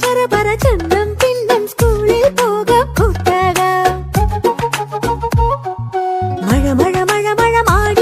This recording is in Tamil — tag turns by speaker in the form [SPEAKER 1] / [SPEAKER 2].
[SPEAKER 1] பரபர சன்னம் பின்னம் ஸ்கூலில் போக புத்தகம். மழ மழ மழ மழ மாடி